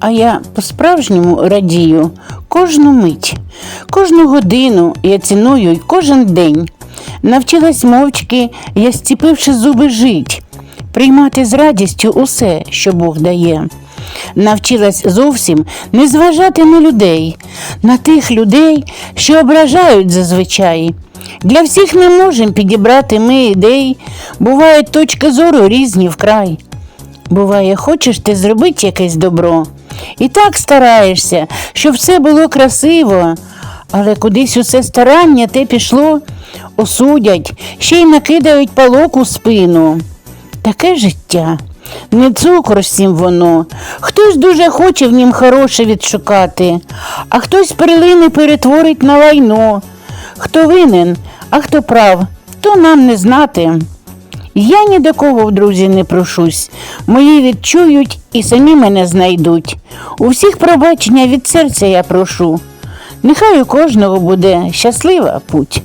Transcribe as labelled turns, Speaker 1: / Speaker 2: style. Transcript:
Speaker 1: А я по-справжньому радію кожну мить, кожну годину я ціную й кожен день. Навчилась мовчки, я стіпивши зуби жить, приймати з радістю усе, що Бог дає. Навчилась зовсім не зважати на людей, на тих людей, що ображають зазвичай. Для всіх не можемо підібрати ми ідей, бувають точки зору різні вкрай. Буває, хочеш ти зробити якесь добро, і так стараєшся, щоб все було красиво, але кудись усе старання те пішло, осудять, ще й накидають палок у спину. Таке життя, не цукор всім воно. Хтось дуже хоче в нім хороше відшукати, а хтось перлини перетворить на лайно. Хто винен, а хто прав, то нам не знати. Я ні до кого в друзі не прошусь. Мої відчують і самі мене знайдуть. У всіх пробачення від серця я прошу. Нехай у кожного буде щаслива путь.